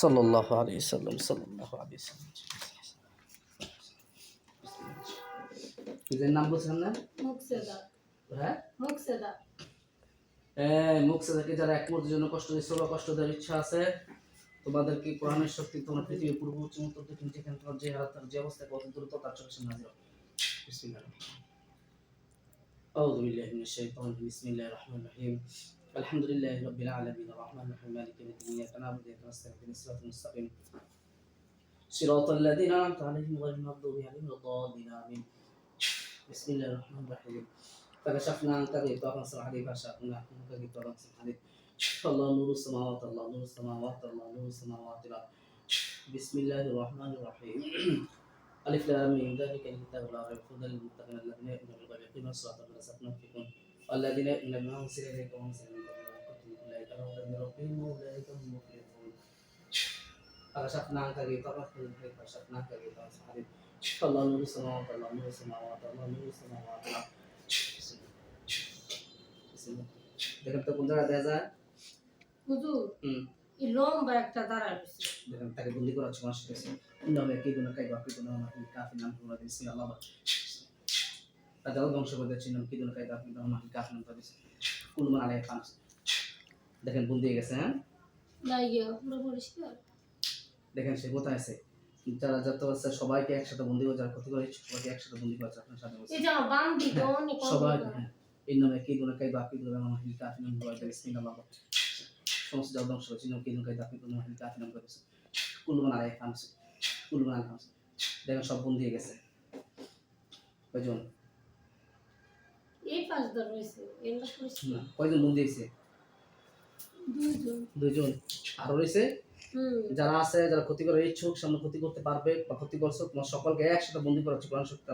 সাল্লাল্লাহু আলাইহি সাল্লাম সাল্লাল্লাহু আলাইহি সাল্লাম নিজের নাম বলছিলাম না মুকসেদা হ্যাঁ মুকসেদা হ্যাঁ মুখ থেকে যারা এক মুহূর্তের জন্য কষ্ট দিচ্ছে বা কষ্ট দেওয়ার ইচ্ছা আছে তোমাদের কি কোরআনের শক্তি তোমার পৃথিবীর পূর্ব উচ্চ উত্তর দক্ষিণ যেখানে তোমার যে হারাত যে অবস্থায় কত দ্রুত তার চোখের সামনে হাজির হবে। বিসমিল্লাহ أعوذ بالله من الشيطان الرجيم. بسم الله الرحمن الرحيم الحمد لله رب العالمين. الرحمن الرحيم. مالك يوم الدين. إياك نعبد وإياك نستعين. الصراط المستقيم. صراط الذين أنعمت عليهم غير المغضوب عليهم ولا الضالين. آمين. بسم الله الرحمن الرحيم. فكشفنا عنك غطاء نصر عليه. فشقنا عنك غطاء نصر عليه. الله نور السماوات. الله نور السماوات. الله نور السماوات. بسم الله الرحمن الرحيم. ألف لام ذلك الكتاب لا ريب هدى للمتقين الذين يؤمنون بالغيب. يقيمون الصلاة. ومما رزقناهم ينفقون والذين يؤمنون بما أنزل إليك وأنزل من قبلك أولئك على هدى من ربهم وأولئك هم المفلحون فكشفنا عنك غطاء فكشفنا عنك غطاء نصر عليه الله نور السماوات الله نور السماوات الله نور السماوات الله দেখেন তো কোন জায়গায় দেখা যায় হুজুর হুম এই লম্বা একটা দাঁড়া রয়েছে দেখেন তাকে বন্দি করা হচ্ছে মানুষ কাছে নামে কি গুণ কাই বাকি গুণ আমার কাফি নাম করে দিয়েছি আল্লাহ তাদের ধ্বংস করে দিচ্ছি নাম কি কাই বাকি গুণ আমার নাম করে দিয়েছি কুল মান আলাই খান দেখেন বন্দি হয়ে গেছে হ্যাঁ? ইয়ে দেখেন সে কোথায় আছে? যারা যত আছে সবাইকে একসাথে বন্দি করে যারা ক্ষতি করে সবাইকে একসাথে বন্দি করেছে আপনার সাথে বসে এই যে আমার বান্দি তো অনেক সবাই হ্যাঁ। এই নামে কি গুণ কাই বাকি গুণ আমার কাফি নাম করে দিয়েছি আল্লাহ সমস্ত যারা ধ্বংস করেছে নাম কি গুণ কাই বাকি গুণ আমার কাফি নাম করে দিয়েছি কুল মান আলাই খান কুল মান আলাই খান দেখেন সব বন্দি হয়ে গেছে। কয়জন? পাঁচ দর রয়েছে এগুলো পরিষ্কার না কয়জন বন্দি হয়েছে দুইজন দুইজন আরও রয়েছে যারা আছে যারা ক্ষতি করার ইচ্ছুক সামনে ক্ষতি করতে পারবে বা ক্ষতি করছ তোমার সকলকে একসাথে বন্দি করা হচ্ছে কোরআন শক্তি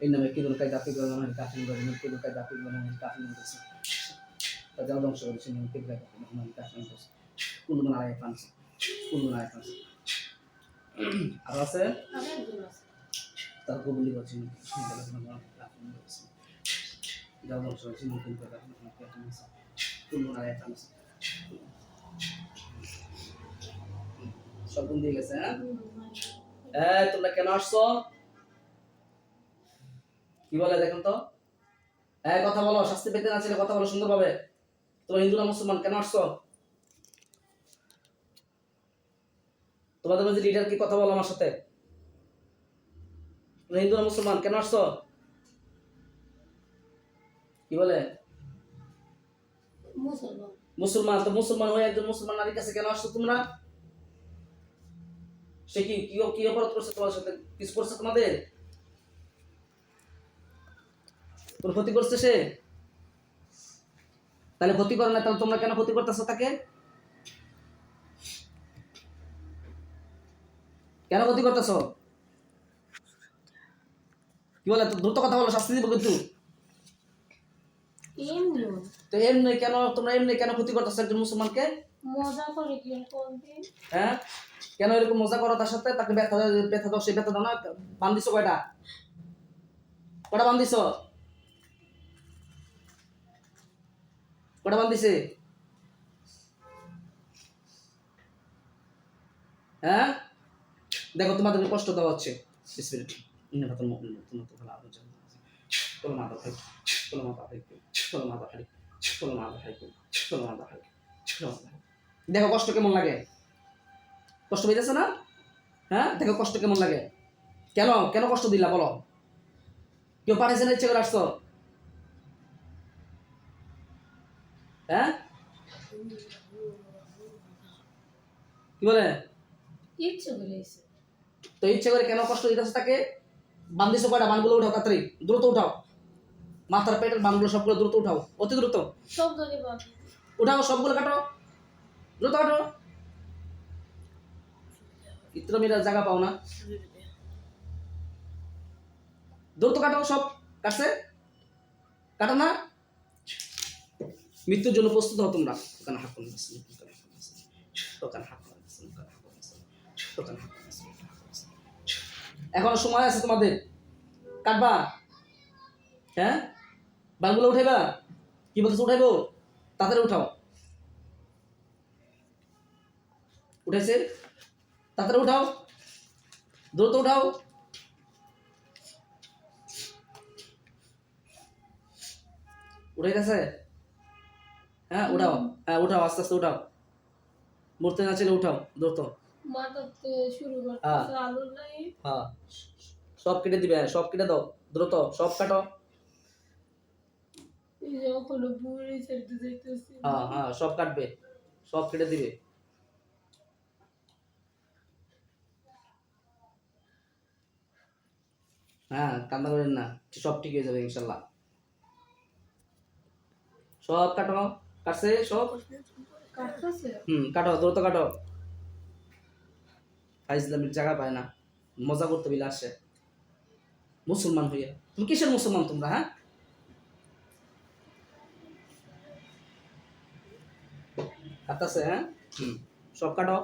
এই নামে কি দরকার জাতি গ্রহণ হয় কাফি গ্রহণ কি দরকার জাতি গ্রহণ হয় কাফি গ্রহণ করছে তা যারা ধ্বংস করেছে নামে কি দরকার গ্রহণ হয় কাফি গ্রহণ করছে কুলমান আয় ফানছে কুলমান আয় ফানছে আর আছে তার কবুলি করছে ধ্বংস করেছে হয়ে হ্যাঁ তোমরা কেন আসছো কি বলে দেখেন তো এই কথা বলো শাস্তি পেতে না ছিল কথা বলো সুন্দরভাবে তোমরা হিন্দু মুসলমান কেন আসছো তোমাদের মধ্যে লিডার কি কথা বলো আমার সাথে তোমরা হিন্দু না মুসলমান কেন আসছো কি বলে? মুসলমান। তো মুসলমান হয়ে একজন মুসলমান নারীর কাছে কেন আসছো তোমরা? সে কি কি কি অপরাধ করছে তোমার সাথে? কিছু করছে তোমাদের? তোর ক্ষতি করছে সে? তাহলে ক্ষতি করে না তাহলে তোমরা কেন ক্ষতি করতেছো তাকে? কেন ক্ষতি করতেছো? কি বলে দ্রুত কথা বলো শাস্তি দিব কিন্তু। তো এমনি কেন তোমরা এমনি কেন ক্ষতি করতেছো একজন মুসলমানকে? মজা করে হ্যাঁ? কেন এরকম মজা করো তার সাথে? তাকে ব্যথা ব্যথা দাও সেই ব্যথা দাও না বান্ধিছো কয়টা? কটা বান্ধিছো? কটা বান্ধিছে? হ্যাঁ? দেখো তোমাদের কষ্ট দেওয়া হচ্ছে। স্পিরিট ফাতাল মুমিন তোমার তো ভালো আলো জানা কোন মাথা ভাই কোন মাথা ভাই কোন মাথা ভাই কোন মাথা ভাই কোন মাথা ভাই দেখো কষ্ট কেমন লাগে? কষ্ট পেয়েছে না? হ্যাঁ? দেখো কষ্ট কেমন লাগে? কেন? কেন কষ্ট দিলা বলো? কেউ পাঠাইছে না ইচ্ছে করে আসছো? হ্যাঁ? কি বলে? ইচ্ছে করে তো ইচ্ছে করে কেন কষ্ট দিতেছে তাকে? বান্ধিছো কয়টা? বানগুলো উঠাও তাড়াতাড়ি। দ্রুত উঠাও। মাথার পেটের বানগুলো সবগুলো দ্রুত উঠাও অতি দ্রুত। উঠাও সবগুলো কাটো। দ্রুত কাটো। ইত্র মিরা জায়গা পাও না। দ্রুত কাটো সব কাটছে কাটো না। মৃত্যুর জন্য প্রস্তুত হও তোমরা। ওখানে হাক করে ওখানে করে ওখানে এখনও সময় আছে তোমাদের। কাটবা। হ্যাঁ? বালগুলো উঠাইবা? কি বলতেছো উঠাইবো? তাড়াতাড়ি উঠাও। উঠেছে তাড়াতাড়ি উঠাও। দ্রুত উঠাও। উঠে গেছে হ্যাঁ উঠাও। হ্যাঁ উঠাও আস্তে আস্তে উঠাও। মরতে না ছিল উঠাও দ্রুত। হ্যাঁ। হ্যাঁ। সব কেটে দিবে হ্যাঁ, সব কেটে দাও দ্রুত। সব কাটো এই যে ওখানে বুড়ি ছেড়ে যাইতেছি হ্যাঁ হ্যাঁ সব কাটবে সব কেটে দিবে। হ্যাঁ কান্না করেন না সব ঠিক হয়ে যাবে ইনশাল্লাহ। সব কাটো কাটছে সব? হুম কাটো দ্রুত কাটো। ফাইজলামের জায়গা পায় না মজা করতে বিলে আসে। মুসলমান হইয়া তুমি কিসের মুসলমান তোমরা হ্যাঁ? কাটতেছে হ্যাঁ সব কাটো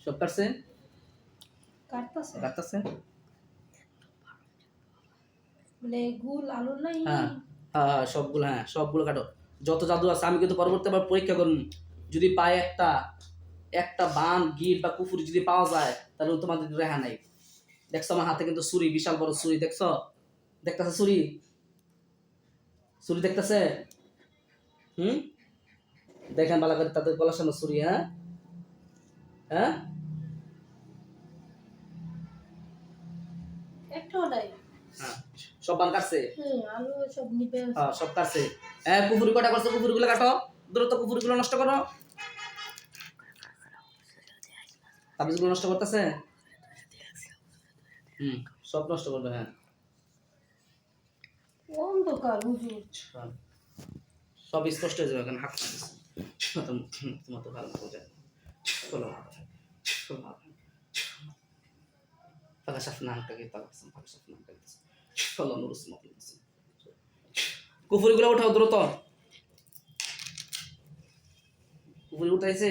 সব কাটছে কাটতেছে কাটতেছে মানে গুল আলু নাই হ্যাঁ হ্যাঁ হ্যাঁ, সবগুলো হ্যাঁ সবগুলো কাটো যত জাদু আছে আমি কিন্তু পরবর্তী আবার পরীক্ষা করুন। যদি পায় একটা একটা বান গিট বা কুকুর যদি পাওয়া যায় তাহলে তোমাদের রেহা নাই। দেখছ আমার হাতে কিন্তু ছুরি বিশাল বড় ছুরি দেখছ? দেখতেছে ছুরি? ছুরি দেখতেছে? হুম? দেখেন ভালো করে তাদের গলার সামনে ছুরি হ্যাঁ? হ্যাঁ? হ্যাঁ সব বান কাটছে? হ্যাঁ সব কাটছে। হ্যাঁ কুকুরি কটা করছ? কুকুরগুলো কাটো। দ্রুত কুকুরগুলো নষ্ট করো। তাবিজগুলো নষ্ট করতেছে? সব নষ্ট করল হ্যাঁ। আচ্ছা। সব স্পষ্ট হয়ে যাবে কারণ হাত তোমার তো ভালো বোঝা খোলো তাহলে সাফনান উঠাও দ্রুত। কুফুরি উঠাইছে?